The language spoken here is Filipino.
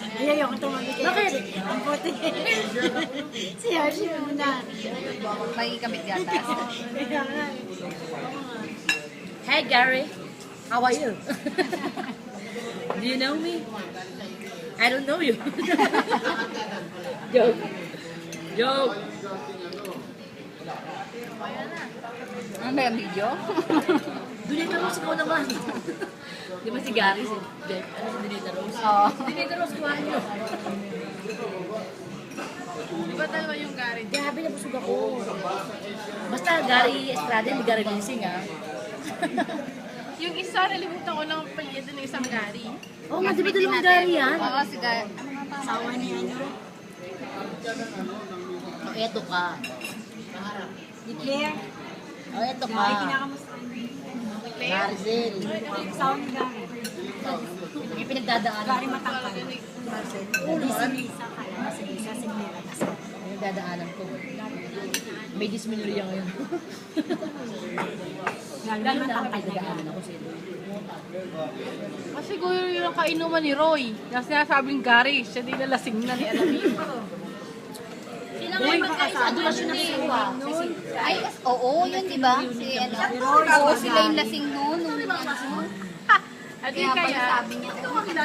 Ay, ayoko tumawag kay Bakit? Ang puti. si Hershey muna. May kabit gatas. Kaya nga. Hey Gary, how are you? Do you know me? I don't know you. Joke. Joke. Ano ba yung video? Rose, ikaw naman. Di ba si Gary, si Jeff, ano si? Oo. Rose, kuha niyo. Di ba dalawa yung Gary? Grabe, nabusog ako. Basta Gary Estrada, hindi Gary Linsing, ah. Yung isa, nalimutan ko ng palyedo ng isang Gary. Oo nga, di ba dalawang Gary yan? Oo, si Gary. Ano? Sawa ni ano. Oh, eto ka. Ni Claire. Oh, eto ka. Gary, kinakamusta niyo? Marcel. Sawa ni Gary. Yung pinagdadaanan. Gary matangkal. Marcel. Hindi si Lisa kaya. Si Mera. Kasi Pinagdadaanan ko. May disminuya ngayon. Ako matangkal na ako sa ito. Kasi siguro yung kainuman ni Roy. Yung sinasabing Gary, siya din nalasing na ni Alamin. Sila nga yung magkaisa. Adolasyon na kinuha. Ay, oo, yun, di ba? Si ano? Oo, sila yung lasing noon. ano. At Kaya? Yun kaya,